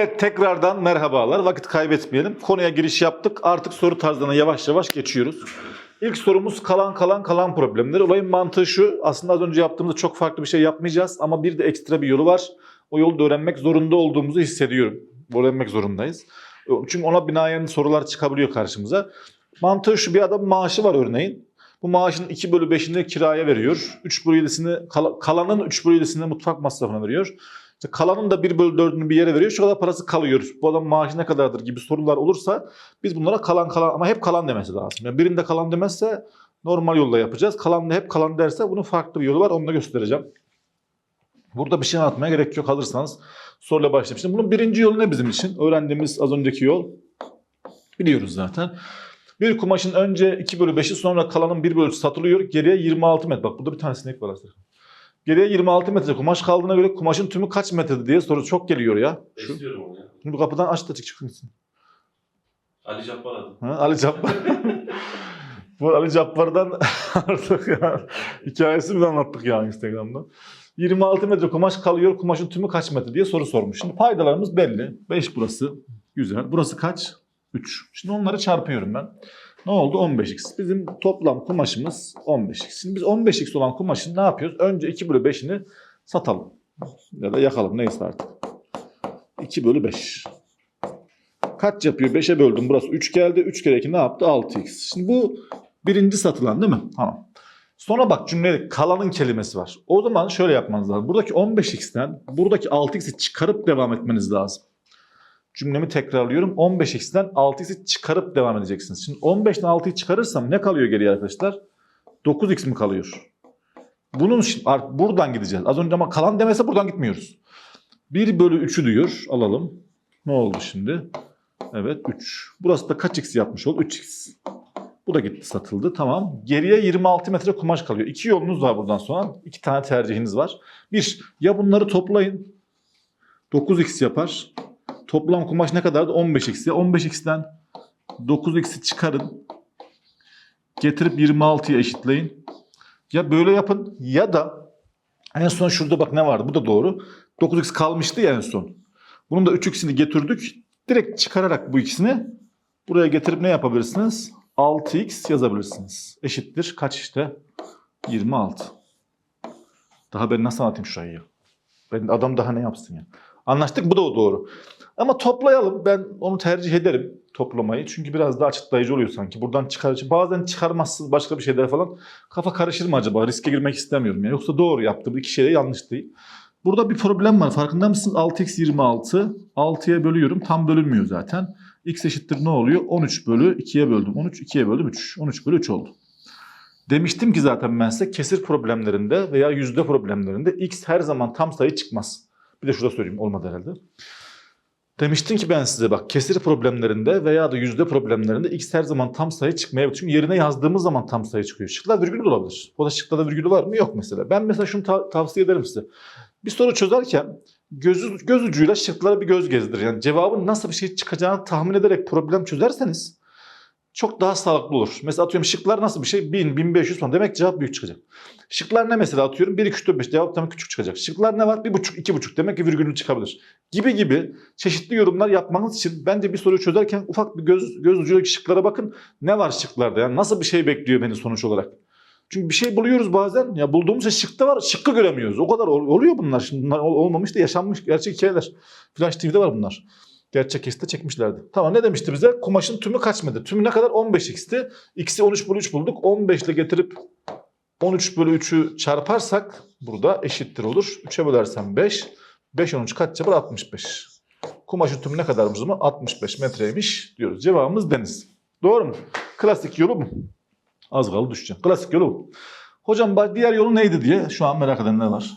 Evet tekrardan merhabalar. Vakit kaybetmeyelim. Konuya giriş yaptık. Artık soru tarzlarına yavaş yavaş geçiyoruz. İlk sorumuz kalan kalan kalan problemleri. Olayın mantığı şu. Aslında az önce yaptığımızda çok farklı bir şey yapmayacağız. Ama bir de ekstra bir yolu var. O yolu da öğrenmek zorunda olduğumuzu hissediyorum. Öğrenmek zorundayız. Çünkü ona binaen sorular çıkabiliyor karşımıza. Mantığı şu bir adam maaşı var örneğin. Bu maaşın 2 bölü 5'ini kiraya veriyor. 3 bölü 7'sini kal- kalanın 3 bölü 7'sini mutfak masrafına veriyor. İşte kalanın da 1 bölü 4'ünü bir yere veriyor. Şu kadar parası kalıyor. Bu adam maaşı ne kadardır gibi sorular olursa biz bunlara kalan kalan ama hep kalan demesi lazım. Yani birinde kalan demezse normal yolla yapacağız. Kalan da hep kalan derse bunun farklı bir yolu var. Onu da göstereceğim. Burada bir şey anlatmaya gerek yok alırsanız soruyla başlayayım. Şimdi bunun birinci yolu ne bizim için? Öğrendiğimiz az önceki yol. Biliyoruz zaten. Bir kumaşın önce 2 bölü 5'i sonra kalanın 1 bölü satılıyor. Geriye 26 metre. Bak burada bir tane sinek var aslında. Geriye 26 metre kumaş kaldığına göre kumaşın tümü kaç metredir diye soru çok geliyor ya. Şu, onu ya. şimdi bu kapıdan aç da çık çıkın. Ali Cabbar adı. Ha, Ali Cabbar. Bu Ali Cabbar'dan artık ya hikayesini mi anlattık ya Instagram'da. 26 metre kumaş kalıyor. Kumaşın tümü kaç metre diye soru sormuş. Şimdi paydalarımız belli. 5 burası. Güzel. Burası kaç? 3. Şimdi onları çarpıyorum ben. Ne oldu? 15x. Bizim toplam kumaşımız 15x. Şimdi biz 15x olan kumaşın ne yapıyoruz? Önce 2 bölü 5'ini satalım. Ya da yakalım neyse artık. 2 bölü 5. Kaç yapıyor? 5'e böldüm. Burası 3 geldi. 3 kere 2 ne yaptı? 6x. Şimdi bu birinci satılan değil mi? Tamam. Sonra bak cümlede kalanın kelimesi var. O zaman şöyle yapmanız lazım. Buradaki 15x'ten buradaki 6x'i çıkarıp devam etmeniz lazım. Cümlemi tekrarlıyorum. 15x'ten 6x'i çıkarıp devam edeceksiniz. Şimdi 15'ten 6'yı çıkarırsam ne kalıyor geriye arkadaşlar? 9x mi kalıyor? Bunun buradan gideceğiz. Az önce ama kalan demese buradan gitmiyoruz. 1 bölü 3'ü diyor. Alalım. Ne oldu şimdi? Evet 3. Burası da kaç x yapmış oldu? 3x. Bu da gitti satıldı. Tamam. Geriye 26 metre kumaş kalıyor. İki yolunuz var buradan sonra. İki tane tercihiniz var. Bir, ya bunları toplayın. 9x yapar. Toplam kumaş ne kadardı? 15x. Ya 15x'ten 9x'i çıkarın. Getirip 26'ya eşitleyin. Ya böyle yapın ya da en son şurada bak ne vardı? Bu da doğru. 9x kalmıştı ya en son. Bunun da 3x'ini getirdik. Direkt çıkararak bu ikisini buraya getirip ne yapabilirsiniz? 6x yazabilirsiniz. Eşittir kaç işte? 26. Daha ben nasıl anlatayım şurayı ya? Ben adam daha ne yapsın ya? Anlaştık bu da o doğru. Ama toplayalım. Ben onu tercih ederim toplamayı. Çünkü biraz daha açıklayıcı oluyor sanki. Buradan çıkar. Bazen çıkarmazsız başka bir şeyler falan. Kafa karışır mı acaba? Riske girmek istemiyorum. Yani. Yoksa doğru yaptım. İki şey de yanlış değil. Burada bir problem var. Farkında mısınız? 6x 26. 6'ya bölüyorum. Tam bölünmüyor zaten. x eşittir ne oluyor? 13 bölü 2'ye böldüm. 13 2'ye böldüm 3. 13 bölü 3 oldu. Demiştim ki zaten ben size kesir problemlerinde veya yüzde problemlerinde x her zaman tam sayı çıkmaz. Bir de şurada söyleyeyim olmadı herhalde. Demiştim ki ben size bak kesir problemlerinde veya da yüzde problemlerinde x her zaman tam sayı çıkmayabilir. Çünkü yerine yazdığımız zaman tam sayı çıkıyor. Şıklar virgülü olabilir. O da şıklarda virgülü var mı? Yok mesela. Ben mesela şunu ta- tavsiye ederim size. Bir soru çözerken göz, göz ucuyla şıklara bir göz gezdir. Yani cevabın nasıl bir şey çıkacağını tahmin ederek problem çözerseniz çok daha sağlıklı olur. Mesela atıyorum şıklar nasıl bir şey? 1000, 1500 falan. Demek cevap büyük çıkacak. Şıklar ne mesela atıyorum? 1, 2, 3, 4, 5. Cevap tam küçük çıkacak. Şıklar ne var? 1,5, 2,5. Demek ki virgülün çıkabilir. Gibi gibi çeşitli yorumlar yapmanız için bence bir soruyu çözerken ufak bir göz, göz ucuyla şıklara bakın. Ne var şıklarda? Yani nasıl bir şey bekliyor beni sonuç olarak? Çünkü bir şey buluyoruz bazen. Ya bulduğumuz şey şıkta var. Şıkkı göremiyoruz. O kadar ol- oluyor bunlar. Şimdi bunlar ol- olmamış da yaşanmış gerçek hikayeler. Flash TV'de var bunlar. Gerçek kesite çekmişlerdi. Tamam ne demişti bize? Kumaşın tümü kaç metre? Tümü ne kadar? 15x'ti. X'i 13 bölü 3 bulduk. 15 ile getirip 13 bölü 3'ü çarparsak burada eşittir olur. 3'e bölersem 5. 5 13 kaç yapar? 65. Kumaşın tümü ne kadarmış o zaman? 65 metreymiş diyoruz. Cevabımız deniz. Doğru mu? Klasik yolu bu. Az kaldı düşeceğim. Klasik yolu bu. Hocam diğer yolu neydi diye şu an merak edenler var.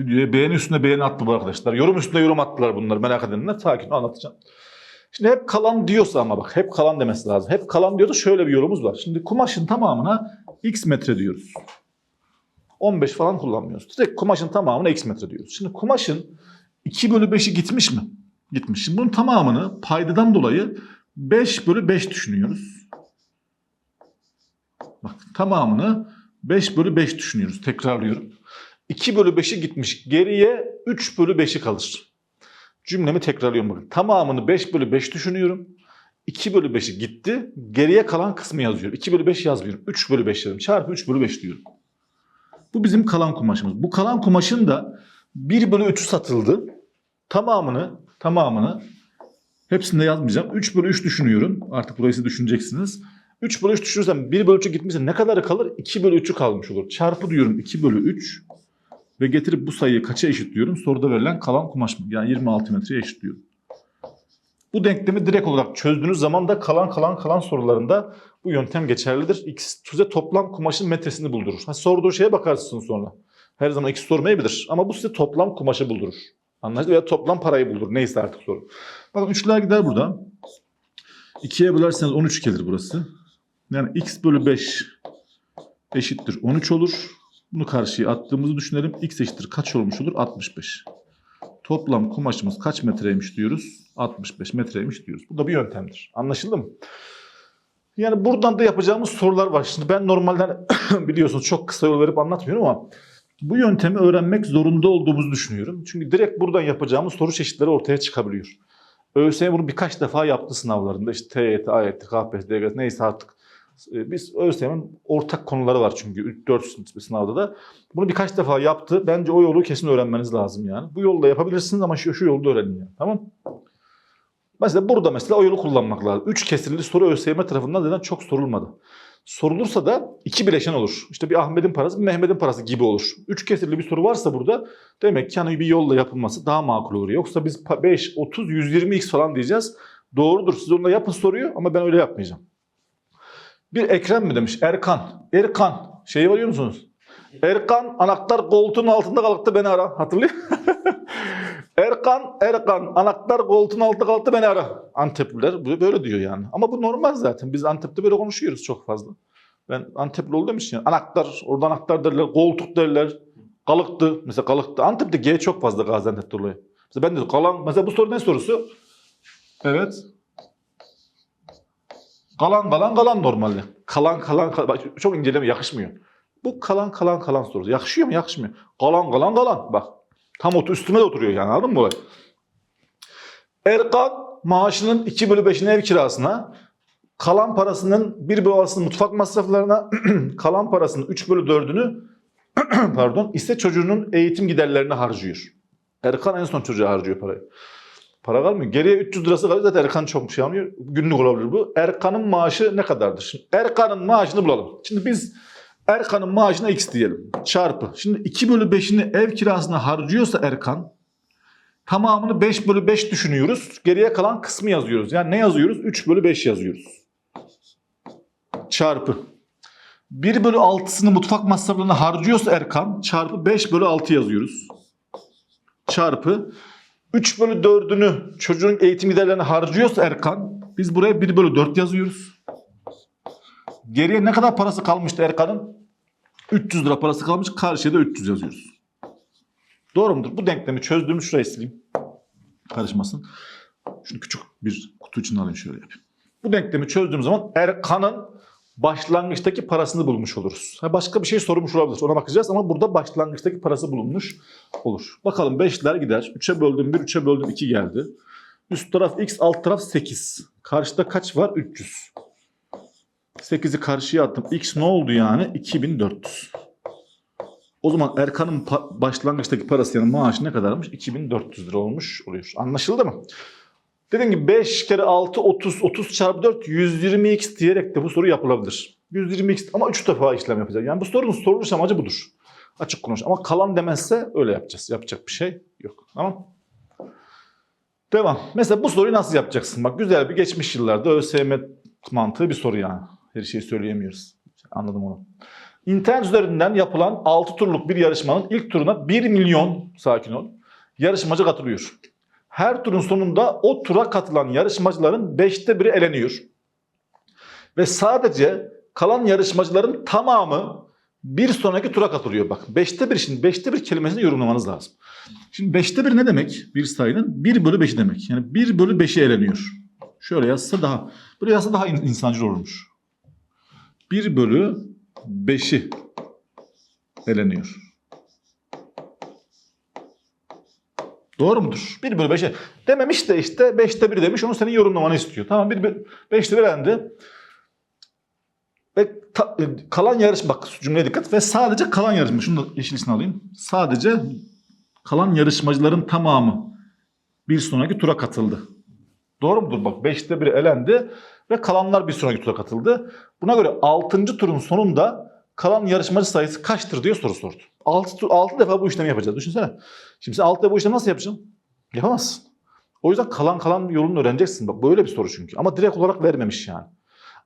Videoya beğeni üstüne beğeni attı bu arkadaşlar. Yorum üstüne yorum attılar bunlar merak edenler. Sakin anlatacağım. Şimdi hep kalan diyorsa ama bak hep kalan demesi lazım. Hep kalan diyorsa şöyle bir yorumumuz var. Şimdi kumaşın tamamına x metre diyoruz. 15 falan kullanmıyoruz. Direkt kumaşın tamamına x metre diyoruz. Şimdi kumaşın 2 bölü 5'i gitmiş mi? Gitmiş. Şimdi bunun tamamını paydadan dolayı 5 bölü 5 düşünüyoruz. Bak tamamını 5 bölü 5 düşünüyoruz. Tekrarlıyorum. 2 bölü 5'i gitmiş. Geriye 3 bölü 5'i kalır. Cümlemi tekrarlıyorum bakın. Tamamını 5 bölü 5 düşünüyorum. 2 bölü 5'i gitti. Geriye kalan kısmı yazıyorum. 2 bölü 5 yazmıyorum. 3 bölü 5 yazıyorum. Çarpı 3 bölü 5 diyorum. Bu bizim kalan kumaşımız. Bu kalan kumaşın da 1 bölü 3'ü satıldı. Tamamını, tamamını hepsinde yazmayacağım. 3 bölü 3 düşünüyorum. Artık burayı siz düşüneceksiniz. 3 bölü 3 düşünürsem 1 bölü 3'ü gitmişse ne kadarı kalır? 2 bölü 3'ü kalmış olur. Çarpı diyorum 2 bölü 3 ve getirip bu sayıyı kaça eşitliyorum? Soruda verilen kalan kumaş mı? Yani 26 metreye eşitliyorum. Bu denklemi direkt olarak çözdüğünüz zaman da kalan kalan kalan sorularında bu yöntem geçerlidir. X size toplam kumaşın metresini buldurur. Ha, sorduğu şeye bakarsınız sonra. Her zaman X sormayabilir ama bu size toplam kumaşı buldurur. Anlaşıldı? Veya toplam parayı buldur. Neyse artık soru. Bakın üçler gider burada. 2'ye bölerseniz 13 gelir burası. Yani x bölü 5 eşittir 13 olur. Bunu karşıya attığımızı düşünelim. x eşittir kaç olmuş olur? 65. Toplam kumaşımız kaç metreymiş diyoruz? 65 metreymiş diyoruz. Bu da bir yöntemdir. Anlaşıldı mı? Yani buradan da yapacağımız sorular var. Şimdi ben normalden biliyorsunuz çok kısa yol verip anlatmıyorum ama bu yöntemi öğrenmek zorunda olduğumuzu düşünüyorum. Çünkü direkt buradan yapacağımız soru çeşitleri ortaya çıkabiliyor. ÖSYM bunu birkaç defa yaptı sınavlarında. İşte TYT, AYT, KPSS, DGS neyse artık. Ee, Biz ÖSYM'in ortak konuları var çünkü 4 sınavda da. Bunu birkaç defa yaptı. Bence o yolu kesin öğrenmeniz lazım yani. Bu yolda yapabilirsiniz ama şu, şu yolda öğrenin yani. Tamam Mesela burada mesela o yolu kullanmak lazım. 3 kesirli soru ÖSYM tarafından zaten çok sorulmadı. Sorulursa da iki bileşen olur. İşte bir Ahmet'in parası, bir Mehmet'in parası gibi olur. Üç kesirli bir soru varsa burada demek ki hani bir yolla yapılması daha makul olur. Yoksa biz 5, 30, 120x falan diyeceğiz. Doğrudur siz onunla yapın soruyu ama ben öyle yapmayacağım. Bir Ekrem mi demiş? Erkan. Erkan. Şeyi biliyor musunuz? Erkan anahtar koltuğun altında kalktı beni ara. Hatırlıyor Erkan, Erkan anahtar koltuğun altında kalktı beni ara. Antepliler böyle diyor yani. Ama bu normal zaten. Biz Antep'te böyle konuşuyoruz çok fazla. Ben Antepli olduğum için yani anahtar, orada anahtar derler, koltuk derler. Kalıktı. Mesela kalıktı. Antep'te G çok fazla Gaziantep'te oluyor. Mesela ben de kalan, mesela bu soru ne sorusu? Evet. Kalan kalan kalan normalde. Kalan kalan kalan. Çok inceleme yakışmıyor. Bu kalan kalan kalan sorusu. Yakışıyor mu? Yakışmıyor. Kalan kalan kalan. Bak. Tam otur, üstüme de oturuyor yani anladın mı olay? Erkan maaşının 2 bölü 5'ini ev kirasına, kalan parasının 1 bölü 6'sını mutfak masraflarına, kalan parasının 3 bölü 4'ünü pardon ise çocuğunun eğitim giderlerine harcıyor. Erkan en son çocuğa harcıyor parayı. Para kalmıyor. Geriye 300 lirası kalıyor. Zaten Erkan çok bir şey almıyor. Günlük olabilir bu. Erkan'ın maaşı ne kadardır? Şimdi Erkan'ın maaşını bulalım. Şimdi biz Erkan'ın maaşına x diyelim. Çarpı. Şimdi 2 bölü 5'ini ev kirasına harcıyorsa Erkan tamamını 5 bölü 5 düşünüyoruz. Geriye kalan kısmı yazıyoruz. Yani ne yazıyoruz? 3 bölü 5 yazıyoruz. Çarpı. 1 bölü 6'sını mutfak masraflarına harcıyorsa Erkan çarpı 5 bölü 6 yazıyoruz. Çarpı 3 bölü 4'ünü çocuğun eğitim giderlerine harcıyorsa Erkan biz buraya 1 bölü 4 yazıyoruz. Geriye ne kadar parası kalmıştı Erkan'ın? 300 lira parası kalmış. Karşıya da 300 yazıyoruz. Doğru mudur? Bu denklemi çözdüğümü şuraya sileyim. Karışmasın. Şunu küçük bir kutu için alayım şöyle yapayım. Bu denklemi çözdüğüm zaman Erkan'ın başlangıçtaki parasını bulmuş oluruz. Başka bir şey sormuş olabilir. Ona bakacağız ama burada başlangıçtaki parası bulunmuş olur. Bakalım 5'ler gider. 3'e böldüm 1, 3'e böldüm 2 geldi. Üst taraf x, alt taraf 8. Karşıda kaç var? 300. 8'i karşıya attım. X ne oldu yani? 2400. O zaman Erkan'ın pa- başlangıçtaki parası yani maaşı ne kadarmış? 2400 lira olmuş oluyor. Anlaşıldı mı? Dediğim gibi 5 kere 6 30 30 çarpı 4 120x diyerek de bu soru yapılabilir. 120x ama 3 defa işlem yapacağız. Yani bu sorunun soruluş amacı budur. Açık konuş. Ama kalan demezse öyle yapacağız. Yapacak bir şey yok. Tamam. Devam. Mesela bu soruyu nasıl yapacaksın? Bak güzel bir geçmiş yıllarda ÖSYM mantığı bir soru yani. Her şeyi söyleyemiyoruz. Anladım onu. İnternet üzerinden yapılan 6 turluk bir yarışmanın ilk turuna 1 milyon, sakin ol, yarışmacı katılıyor. Her turun sonunda o tura katılan yarışmacıların 5'te biri eleniyor. Ve sadece kalan yarışmacıların tamamı bir sonraki tura katılıyor. Bak 5'te 1 şimdi 5'te 1 kelimesini yorumlamanız lazım. Şimdi 5'te 1 ne demek? Bir sayının 1 bölü 5'i demek. Yani 1 bölü 5'i eleniyor. Şöyle yazsa daha, böyle yazsa daha in- insancıl olurmuş. 1 bölü 5'i eleniyor. Doğru mudur? 1 bölü 5'e. Dememiş de işte 5'te 1 demiş. Onu senin yorumlamanı istiyor. Tamam 1 bölü 5'te 1 elendi. Ve ta- e, kalan yarışma bak cümleye dikkat ve sadece kalan yarışma. Şunu da yeşilisini alayım. Sadece kalan yarışmacıların tamamı bir sonraki tura katıldı. Doğru mudur? Bak 5'te 1 elendi ve kalanlar bir sonraki tura katıldı. Buna göre 6. turun sonunda kalan yarışmacı sayısı kaçtır diye soru sordu. 6, 6 defa bu işlemi yapacağız. Düşünsene. Şimdi sen 6 defa bu işlemi nasıl yapacaksın? Yapamazsın. O yüzden kalan kalan yolunu öğreneceksin. Bak böyle bir soru çünkü. Ama direkt olarak vermemiş yani.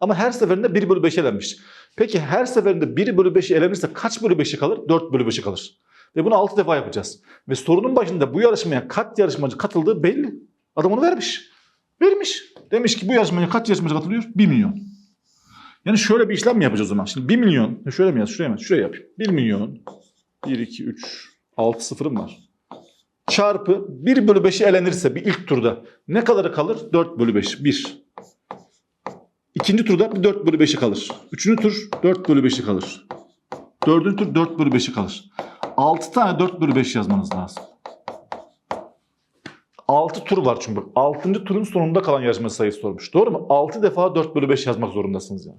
Ama her seferinde 1 bölü 5 elenmiş. Peki her seferinde 1 bölü 5'i elenirse kaç bölü 5'i kalır? 4 bölü 5'i kalır. Ve bunu 6 defa yapacağız. Ve sorunun başında bu yarışmaya kaç yarışmacı katıldığı belli. Adam onu vermiş. Vermiş. Demiş ki bu yarışmaya kaç yarışmacı katılıyor? 1 milyon. Yani şöyle bir işlem mi yapacağız o zaman? Şimdi 1 milyon. Şöyle mi yaz? Şuraya mı? Şuraya yapayım. 1 milyon. 1, 2, 3, 6 sıfırım var. Çarpı 1 bölü 5'i elenirse bir ilk turda ne kadarı kalır? 4 bölü 5. 1. İkinci turda bir 4 bölü 5'i kalır. Üçüncü tur 4 bölü 5'i kalır. Dördüncü tur 4 bölü 5'i kalır. 6 tane 4 bölü 5 yazmanız lazım. 6 tur var çünkü. 6. turun sonunda kalan yarışma sayısı sormuş. Doğru mu? 6 defa 4 bölü 5 yazmak zorundasınız yani.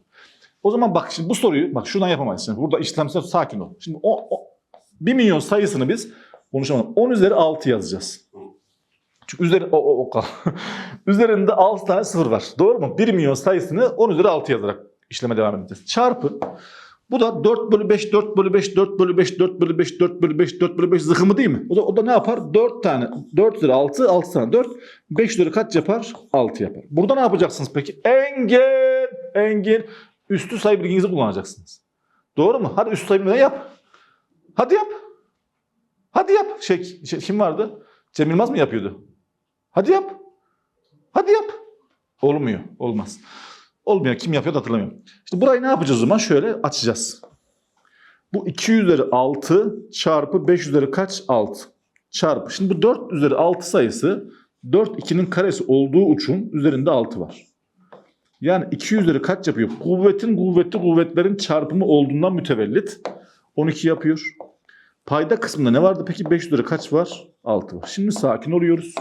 O zaman bak şimdi bu soruyu bak şuradan yapamayız. Şimdi burada işlemsel sakin ol. Şimdi o, o 1 milyon sayısını biz konuşamadım. 10 üzeri 6 yazacağız. Çünkü üzeri o, o, o. Üzerinde 6 tane sıfır var. Doğru mu? 1 milyon sayısını 10 üzeri 6 yazarak işleme devam edeceğiz. Çarpı bu da 4 bölü 5, 4 bölü 5, 4 bölü 5, 4 bölü 5, 4 bölü 5, 4 bölü 5 zıkımı değil mi? O da, o da ne yapar? 4 tane. 4 üzeri 6, 6 tane 4. 5 üzeri kaç yapar? 6 yapar. Burada ne yapacaksınız peki? Engin, engin. Üstü sayı bilginizi kullanacaksınız. Doğru mu? Hadi üstü sayı bilgileri yap. Hadi yap. Hadi yap. Şey, şey, kim vardı? Cem Yılmaz mı yapıyordu? Hadi yap. Hadi yap. Olmuyor. Olmaz. Olmuyor. Kim yapıyor hatırlamıyorum. İşte burayı ne yapacağız o zaman? Şöyle açacağız. Bu 2 üzeri 6 çarpı 5 üzeri kaç? 6. Çarpı. Şimdi bu 4 üzeri 6 sayısı 4 2'nin karesi olduğu uçun üzerinde 6 var. Yani 2 üzeri kaç yapıyor? Kuvvetin kuvvetli kuvvetlerin çarpımı olduğundan mütevellit. 12 yapıyor. Payda kısmında ne vardı peki? 5 üzeri kaç var? 6 var. Şimdi sakin oluyoruz.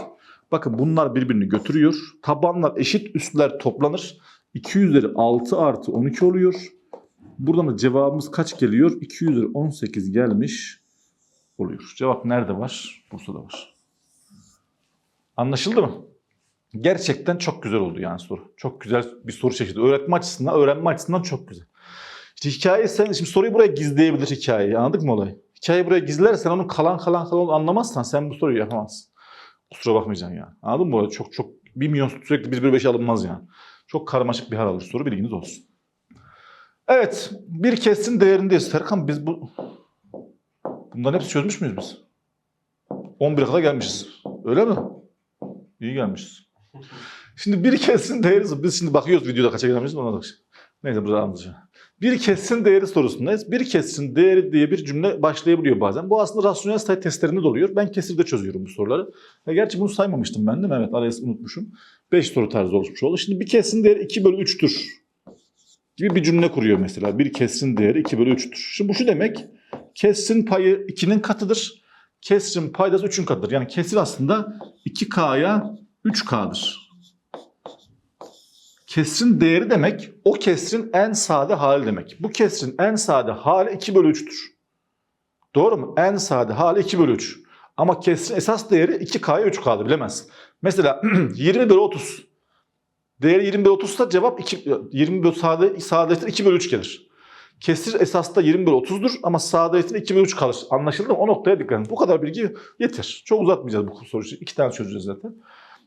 Bakın bunlar birbirini götürüyor. Tabanlar eşit üstler toplanır. 2 üzeri 6 artı 12 oluyor. Buradan da cevabımız kaç geliyor? 2 üzeri 18 gelmiş oluyor. Cevap nerede var? Bursa'da var. Anlaşıldı mı? Gerçekten çok güzel oldu yani soru. Çok güzel bir soru çeşidi. Öğretme açısından, öğrenme açısından çok güzel. İşte hikayeyi sen, şimdi soruyu buraya gizleyebilir hikayeyi. Anladık mı olayı? Hikayeyi buraya gizlersen onun kalan kalan kalan anlamazsan sen bu soruyu yapamazsın. Kusura bakmayacaksın yani. Anladın mı? Çok çok 1 milyon sürekli 1 1 5 alınmaz yani. Çok karmaşık bir hal alır soru bilginiz olsun. Evet. Bir kesin değerindeyiz. Serkan biz bu bunların hepsi çözmüş müyüz biz? 11'e kadar gelmişiz. Öyle mi? İyi gelmişiz. Şimdi bir kesin değeri biz şimdi bakıyoruz videoda kaça gelmişiz ona bak. Neyse burada anlatacağım. Bir kesin değeri sorusundayız. Bir kesin değeri diye bir cümle başlayabiliyor bazen. Bu aslında rasyonel sayı testlerinde de oluyor. Ben kesirde çözüyorum bu soruları. Ve gerçi bunu saymamıştım ben de. Evet araya unutmuşum. 5 soru tarzı oluşmuş oldu. Şimdi bir kesin değeri 2 bölü 3'tür gibi bir cümle kuruyor mesela. Bir kesin değeri 2 bölü 3'tür. Şimdi bu şu demek. Kesin payı 2'nin katıdır. Kesrin paydası 3'ün katıdır. Yani kesir aslında 2K'ya 3K'dır. Kesrin değeri demek o kesrin en sade hali demek. Bu kesrin en sade hali 2 bölü 3'tür. Doğru mu? En sade hali 2 bölü 3. Ama kesrin esas değeri 2K'ya 3K'dır bilemezsin. Mesela 20 bölü 30. Değeri 20 bölü 30 ise cevap 2, 20 bölü sade, sadeleştir 2 bölü 3 gelir. Kesir esasda 20 bölü 30'dur ama sadeleştir 2 bölü 3 kalır. Anlaşıldı mı? O noktaya dikkat edin. Bu kadar bilgi yeter. Çok uzatmayacağız bu soruyu. İki tane çözeceğiz zaten.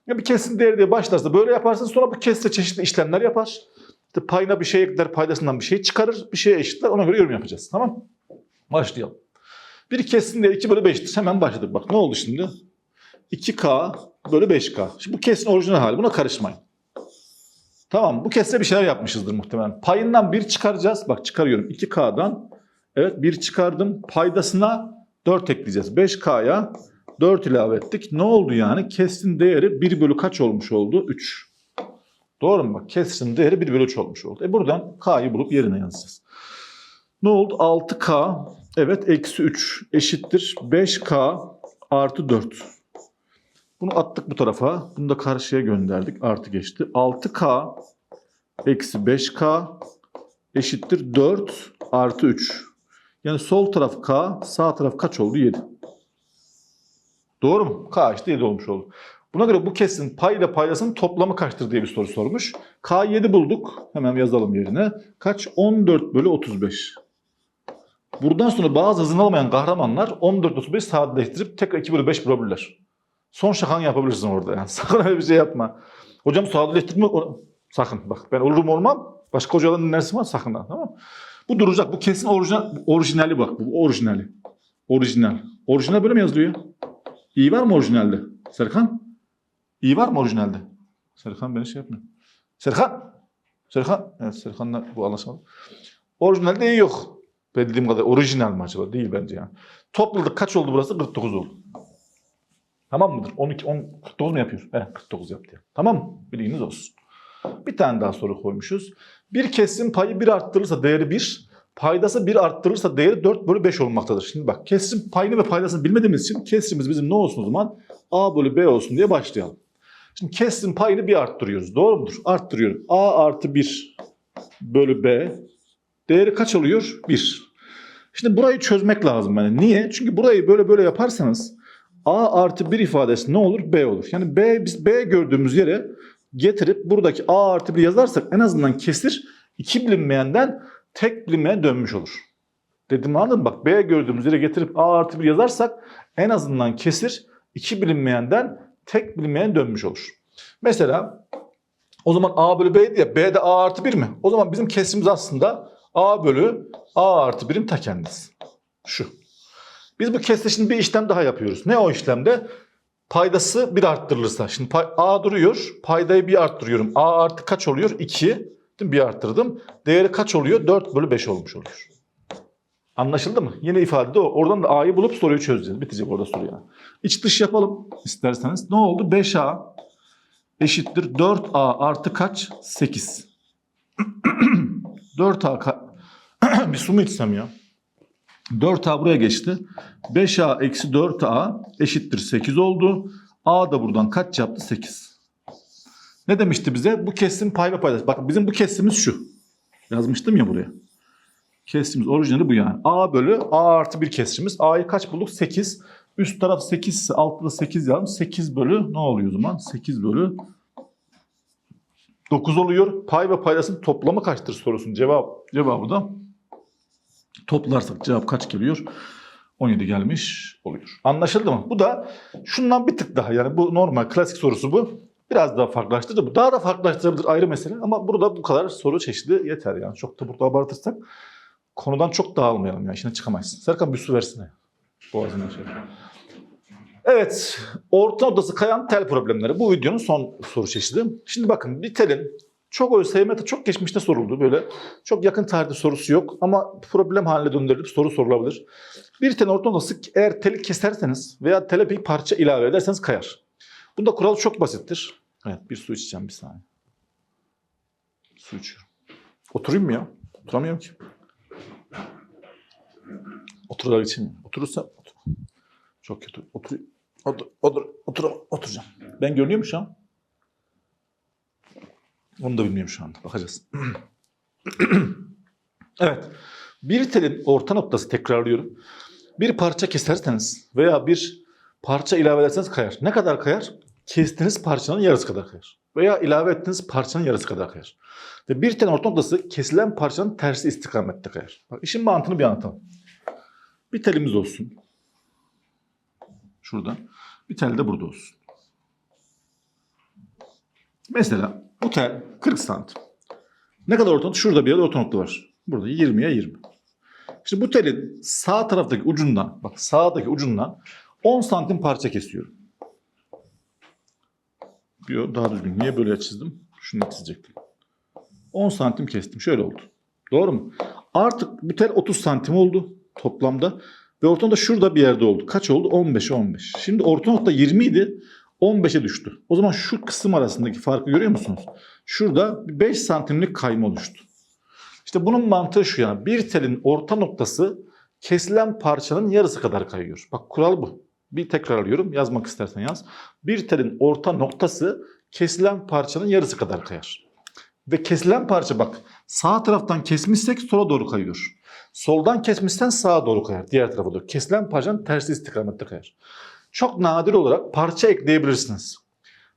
Ya bir kesin değeri diye başlarsa böyle yaparsın sonra bu kesre çeşitli işlemler yapar. İşte payına bir şey ekler, paydasından bir şey çıkarır, bir şeye eşitler. Ona göre yorum yapacağız. Tamam Başlayalım. Bir kesin değeri 2 bölü 5'tir. Hemen başladık. Bak ne oldu şimdi? 2K bölü 5K. Şimdi bu kesin orijinal hali. Buna karışmayın. Tamam bu kesre bir şeyler yapmışızdır muhtemelen. Payından 1 çıkaracağız. Bak çıkarıyorum 2K'dan. Evet 1 çıkardım. Paydasına 4 ekleyeceğiz. 5K'ya 4 ilave ettik. Ne oldu yani? Kesrin değeri 1 bölü kaç olmuş oldu? 3. Doğru mu? Bak kesrin değeri 1 bölü 3 olmuş oldu. E buradan K'yı bulup yerine yazacağız. Ne oldu? 6K evet eksi 3 eşittir 5K artı 4. Bunu attık bu tarafa. Bunu da karşıya gönderdik. Artı geçti. 6K eksi 5K eşittir 4 artı 3. Yani sol taraf K, sağ taraf kaç oldu? 7. Doğru mu? K işte 7 olmuş oldu. Buna göre bu kesin pay ile paydasının toplamı kaçtır diye bir soru sormuş. K 7 bulduk. Hemen yazalım yerine. Kaç? 14 bölü 35. Buradan sonra bazı hızını almayan kahramanlar 14-35 sadeleştirip tekrar 2 bölü 5 bulabilirler. Son şakanı yapabilirsin orada yani. Sakın öyle bir şey yapma. Hocam sadeleştirme... Sakın bak ben olurum olmam. Başka hocaların dinlersin var sakın ha tamam? Bu duracak. Bu kesin orijinal, orijinali bak. Bu orijinali. Orijinal. Orijinal böyle mi yazılıyor? İyi var mı orijinalde? Serkan? İyi var mı orijinalde? Serkan beni şey yapmıyor. Serkan! Serkan! Evet Serkan'la bu anlaşmalı. Orijinalde iyi yok. Ben dediğim kadar orijinal mi acaba? Değil bence yani. Topladık kaç oldu burası? 49 oldu. Tamam mıdır? 12, 10, 49 mu yapıyor? Evet 49 yaptı. ya. Tamam mı? Bilginiz olsun. Bir tane daha soru koymuşuz. Bir kesim payı 1 arttırılırsa değeri 1, paydası 1 arttırılırsa değeri 4 bölü 5 olmaktadır. Şimdi bak kesim payını ve paydasını bilmediğimiz için kesrimiz bizim ne olsun o zaman? A bölü B olsun diye başlayalım. Şimdi kesim payını 1 arttırıyoruz. Doğru mudur? Arttırıyorum. A artı 1 bölü B. Değeri kaç oluyor? 1. Şimdi burayı çözmek lazım yani. Niye? Çünkü burayı böyle böyle yaparsanız A artı 1 ifadesi ne olur? B olur. Yani B, biz B gördüğümüz yere getirip buradaki A artı 1 yazarsak en azından kesir iki bilinmeyenden tek bilinmeye dönmüş olur. Dedim anladın mı? Bak B gördüğümüz yere getirip A artı 1 yazarsak en azından kesir iki bilinmeyenden tek bilinmeyene dönmüş olur. Mesela o zaman A bölü B'ydi ya B de A artı 1 mi? O zaman bizim kesrimiz aslında A bölü A artı 1'in ta kendisi. Şu. Biz bu kesre şimdi bir işlem daha yapıyoruz. Ne o işlemde? Paydası bir arttırılırsa. Şimdi pay- A duruyor. Paydayı bir arttırıyorum. A artı kaç oluyor? 2. Mi? Bir arttırdım. Değeri kaç oluyor? 4 bölü 5 olmuş oluyor. Anlaşıldı mı? Yine ifade de o. Oradan da A'yı bulup soruyu çözeceğiz. Bitecek orada soru yani. İç dış yapalım isterseniz. Ne oldu? 5A eşittir 4A artı kaç? 8. 4A ka- bir su mu içsem ya? 4A buraya geçti. 5A eksi 4A eşittir 8 oldu. A da buradan kaç yaptı? 8. Ne demişti bize? Bu kesim pay ve paydaş. Bak bizim bu kesimiz şu. Yazmıştım ya buraya. Kesimiz orijinali bu yani. A bölü A artı bir kesimiz. A'yı kaç bulduk? 8. Üst taraf 8 ise altta da 8 yazalım. 8 bölü ne oluyor o zaman? 8 bölü 9 oluyor. Pay ve paydasının toplamı kaçtır sorusunun cevap, cevabı da toplarsak cevap kaç geliyor? 17 gelmiş oluyor. Anlaşıldı mı? Bu da şundan bir tık daha yani bu normal klasik sorusu bu. Biraz daha farklılaştırdı. Daha da farklılaştırabilir ayrı mesele ama burada bu kadar soru çeşidi yeter yani. Çok da burada abartırsak konudan çok dağılmayalım yani. İşine çıkamayız. Serkan bir su versene. Boğazına şey. Evet, orta odası kayan tel problemleri. Bu videonun son soru çeşidi. Şimdi bakın bir telin çok ÖSYM'de çok geçmişte soruldu böyle. Çok yakın tarihte sorusu yok ama problem haline döndürülüp soru sorulabilir. Bir telin orta odası eğer teli keserseniz veya tele bir parça ilave ederseniz kayar. Bunda kural çok basittir. Evet bir su içeceğim bir saniye. Su içiyorum. Oturayım mı ya? Oturamıyorum ki. Oturarak içeyim. Oturursam otur. Çok kötü. Otur. Otur. Otur. Otur. Oturacağım. Ben görünüyor mu şu an? Onu da bilmiyorum şu anda. Bakacağız. evet. Bir telin orta noktası tekrarlıyorum. Bir parça keserseniz veya bir parça ilave ederseniz kayar. Ne kadar kayar? Kestiğiniz parçanın yarısı kadar kayar. Veya ilave ettiğiniz parçanın yarısı kadar kayar. Ve bir telin orta noktası kesilen parçanın tersi istikamette kayar. Bak, işin mantığını bir anlatalım. Bir telimiz olsun. Şurada. Bir tel de burada olsun. Mesela bu tel 40 santim. Ne kadar orta nokta? Şurada bir yerde orta nokta var. Burada 20'ye 20. Şimdi bu telin sağ taraftaki ucundan, bak sağdaki ucundan 10 santim parça kesiyorum. Yo, daha düzgün. Niye böyle çizdim? Şunu çizecektim. 10 santim kestim. Şöyle oldu. Doğru mu? Artık bu tel 30 santim oldu toplamda. Ve orta nokta şurada bir yerde oldu. Kaç oldu? 15 15. Şimdi orta nokta 20 idi. 15'e düştü. O zaman şu kısım arasındaki farkı görüyor musunuz? Şurada 5 santimlik kayma oluştu. İşte bunun mantığı şu yani. Bir telin orta noktası kesilen parçanın yarısı kadar kayıyor. Bak kural bu. Bir tekrar alıyorum. Yazmak istersen yaz. Bir telin orta noktası kesilen parçanın yarısı kadar kayar. Ve kesilen parça bak sağ taraftan kesmişsek sola doğru kayıyor. Soldan kesmişsen sağa doğru kayar. Diğer tarafa doğru. Kesilen parçanın tersi istikamette kayar. Çok nadir olarak parça ekleyebilirsiniz.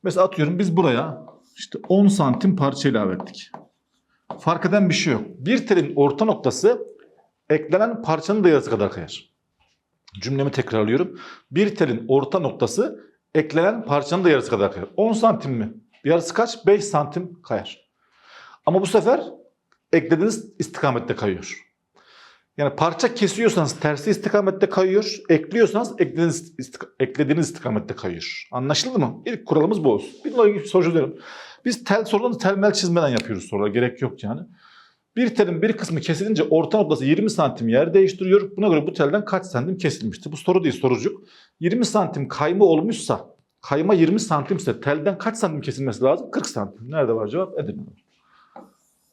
Mesela atıyorum biz buraya işte 10 santim parça ilave ettik. Fark eden bir şey yok. Bir telin orta noktası eklenen parçanın da yarısı kadar kayar. Cümlemi tekrarlıyorum. Bir telin orta noktası eklenen parçanın da yarısı kadar kayar. 10 santim mi? Yarısı kaç? 5 santim kayar. Ama bu sefer eklediğiniz istikamette kayıyor. Yani parça kesiyorsanız tersi istikamette kayıyor. Ekliyorsanız eklediğiniz, istika- eklediğiniz istikamette kayıyor. Anlaşıldı mı? İlk kuralımız bu olsun. Bir soru çözelim. Biz tel sorularını telmel çizmeden yapıyoruz sorular. Gerek yok yani. Bir telin bir kısmı kesilince orta noktası 20 santim yer değiştiriyor. Buna göre bu telden kaç santim kesilmişti? Bu soru değil sorucuk. 20 santim kayma olmuşsa, kayma 20 santimse telden kaç santim kesilmesi lazım? 40 santim. Nerede var cevap? Edirne'de.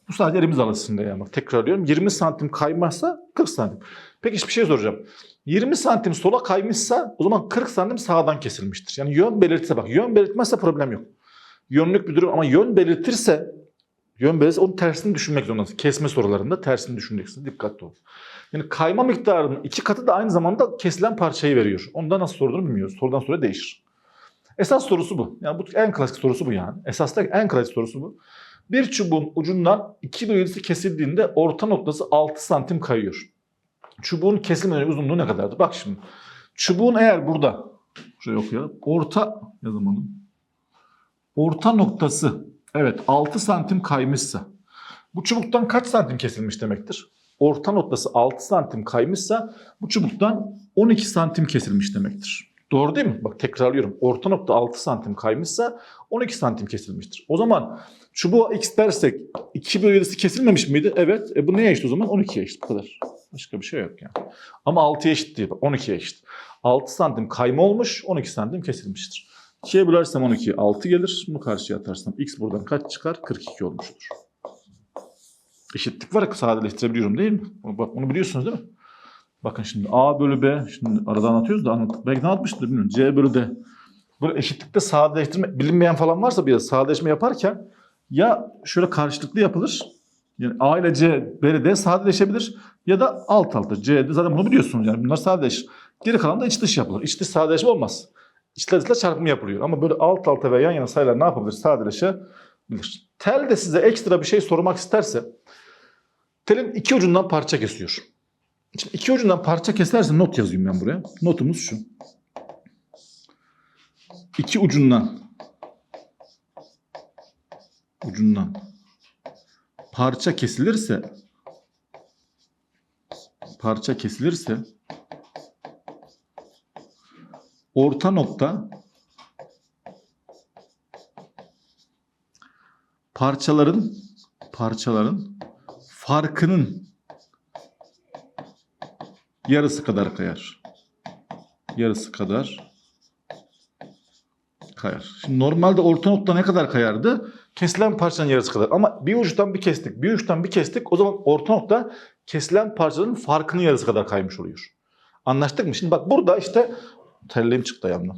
Bu sadece elimiz arasında yani. Bak tekrarlıyorum. 20 santim kaymazsa 40 santim. Peki bir şey soracağım. 20 santim sola kaymışsa o zaman 40 santim sağdan kesilmiştir. Yani yön belirtse bak yön belirtmezse problem yok. Yönlük bir durum ama yön belirtirse yön belirtirse onun tersini düşünmek zorundasın. Kesme sorularında tersini düşüneceksin. Dikkatli ol. Yani kayma miktarının iki katı da aynı zamanda kesilen parçayı veriyor. Onda nasıl sorulur bilmiyoruz. Sorudan soruya değişir. Esas sorusu bu. Yani bu en klasik sorusu bu yani. Esas da en klasik sorusu bu. Bir çubuğun ucundan 2 bölü 7'si kesildiğinde orta noktası 6 santim kayıyor. Çubuğun kesilmeden uzunluğu ne kadardı? Bak şimdi. Çubuğun eğer burada, şuraya okuyalım. Orta, onu. Orta noktası, evet 6 santim kaymışsa. Bu çubuktan kaç santim kesilmiş demektir? Orta noktası 6 santim kaymışsa bu çubuktan 12 santim kesilmiş demektir. Doğru değil mi? Bak tekrarlıyorum. Orta nokta 6 santim kaymışsa 12 santim kesilmiştir. O zaman çubuğa x dersek 2 bölü 7'si kesilmemiş miydi? Evet. E bu neye eşit o zaman? 12'ye eşit. Bu kadar. Başka bir şey yok yani. Ama 6'ya eşit değil. Bak 12'ye eşit. 6 santim kayma olmuş, 12 santim kesilmiştir. 2'ye bölersem 12, 6 gelir. Bunu karşıya atarsam x buradan kaç çıkar? 42 olmuştur. Eşitlik var ya sadeleştirebiliyorum değil mi? Bak onu biliyorsunuz değil mi? Bakın şimdi A bölü B, şimdi arada anlatıyoruz da anlat, belki de anlatmıştır bilmiyorum. C bölü D. Böyle eşitlikte sadeleştirme, bilinmeyen falan varsa bir sadeleşme yaparken ya şöyle karşılıklı yapılır. Yani A ile C, B ile D sadeleşebilir ya da alt alta C, D zaten bunu biliyorsunuz yani bunlar sadeleşir. Geri kalan da iç dış yapılır. İç dış sadeleşme olmaz. İçler dışla çarpımı yapılıyor. Ama böyle alt alta ve yan yana sayılar ne yapabilir? Sadeleşebilir. Tel de size ekstra bir şey sormak isterse telin iki ucundan parça kesiyor. Şimdi iki ucundan parça keserse not yazayım ben buraya. Notumuz şu. İki ucundan ucundan parça kesilirse parça kesilirse orta nokta parçaların parçaların farkının yarısı kadar kayar. Yarısı kadar kayar. Şimdi normalde orta nokta ne kadar kayardı? Kesilen parçanın yarısı kadar. Ama bir uçtan bir kestik, bir uçtan bir kestik. O zaman orta nokta kesilen parçanın farkının yarısı kadar kaymış oluyor. Anlaştık mı? Şimdi bak burada işte terliğim çıktı ayağımdan.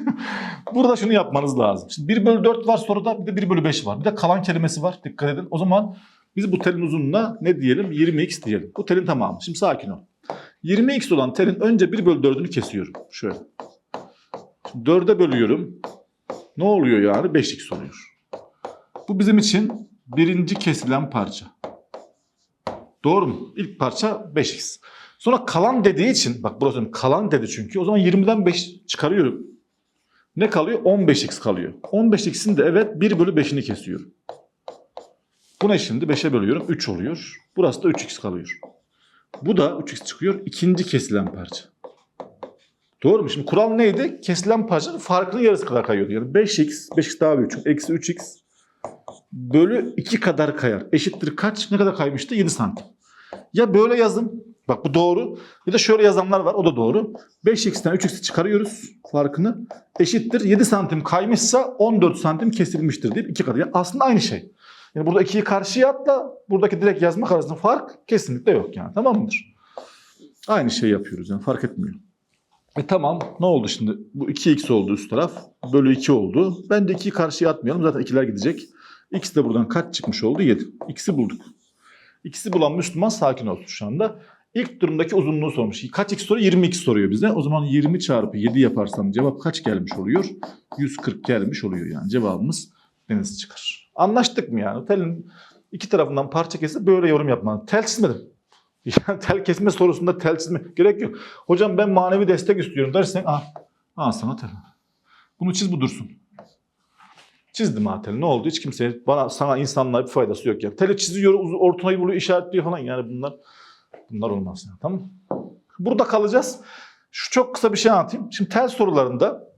burada şunu yapmanız lazım. Şimdi 1 bölü 4 var soruda bir de 1 bölü 5 var. Bir de kalan kelimesi var. Dikkat edin. O zaman biz bu telin uzunluğuna ne diyelim? 20x diyelim. Bu telin tamamı. Şimdi sakin ol. 20x olan telin önce 1 bölü 4'ünü kesiyorum. Şöyle. Şimdi 4'e bölüyorum. Ne oluyor yani? 5x oluyor. Bu bizim için birinci kesilen parça. Doğru mu? İlk parça 5x. Sonra kalan dediği için, bak burası kalan dedi çünkü. O zaman 20'den 5 çıkarıyorum. Ne kalıyor? 15x kalıyor. 15x'in de evet 1 bölü 5'ini kesiyorum. Bu ne şimdi? 5'e bölüyorum. 3 oluyor. Burası da 3x kalıyor. Bu da 3x çıkıyor. İkinci kesilen parça. Doğru mu? Şimdi kural neydi? Kesilen parçanın farkının yarısı kadar kayıyordu. Yani 5x, 5x daha büyük. Çünkü eksi 3x bölü 2 kadar kayar. Eşittir kaç? Ne kadar kaymıştı? 7 santim. Ya böyle yazın. Bak bu doğru. Ya da şöyle yazanlar var. O da doğru. 5x'ten 3x'i çıkarıyoruz farkını. Eşittir 7 santim kaymışsa 14 santim kesilmiştir deyip 2 kadar. Yani aslında aynı şey. Yani burada 2'yi karşıya atla buradaki direkt yazmak arasında fark kesinlikle yok yani. Tamam mıdır? Aynı şey yapıyoruz yani fark etmiyor. E tamam ne oldu şimdi? Bu 2x oldu üst taraf. Bölü 2 oldu. Ben de 2'yi karşıya atmayalım. Zaten ikiler gidecek. X de buradan kaç çıkmış oldu? 7. X'i bulduk. X'i bulan Müslüman sakin olsun şu anda. İlk durumdaki uzunluğu sormuş. Kaç x soruyor? 22 soruyor bize. O zaman 20 çarpı 7 yaparsam cevap kaç gelmiş oluyor? 140 gelmiş oluyor yani. Cevabımız deniz çıkar. Anlaştık mı yani? Telin iki tarafından parça kesip böyle yorum yapman. Tel çizmedim. Yani tel kesme sorusunda tel çizme gerek yok. Hocam ben manevi destek istiyorum dersen ah, ah sana tel. Bunu çiz bu dursun. Çizdim ha teli. Ne oldu? Hiç kimseye bana sana insanlara bir faydası yok yani. Teli çiziyor, ortayı buluyor, işaretliyor falan yani bunlar bunlar olmaz yani. Tamam? Burada kalacağız. Şu çok kısa bir şey anlatayım. Şimdi tel sorularında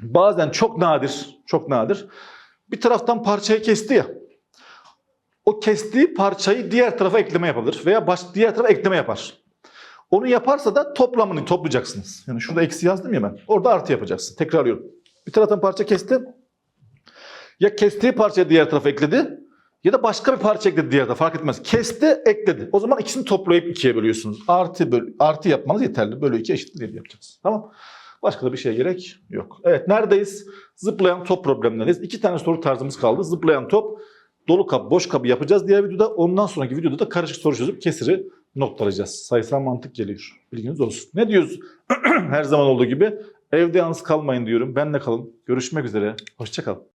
bazen çok nadir, çok nadir bir taraftan parçayı kesti ya. O kestiği parçayı diğer tarafa ekleme yapabilir veya baş, diğer tarafa ekleme yapar. Onu yaparsa da toplamını toplayacaksınız. Yani şurada eksi yazdım ya ben. Orada artı yapacaksın. Tekrarlıyorum. Bir taraftan parça kesti. Ya kestiği parçayı diğer tarafa ekledi ya da başka bir parça ekledi diğer tarafa fark etmez. Kesti, ekledi. O zaman ikisini toplayıp ikiye bölüyorsunuz. Artı böl artı yapmanız yeterli. Bölü iki eşittir yedi yapacaksınız. Tamam. Başka da bir şeye gerek yok. Evet neredeyiz? Zıplayan top problemleriz. İki tane soru tarzımız kaldı. Zıplayan top, dolu kap, boş kabı yapacağız diğer videoda. Ondan sonraki videoda da karışık soru çözüp kesiri noktalayacağız. Sayısal mantık geliyor. Bilginiz olsun. Ne diyoruz? Her zaman olduğu gibi evde yalnız kalmayın diyorum. Benle kalın. Görüşmek üzere. Hoşçakalın.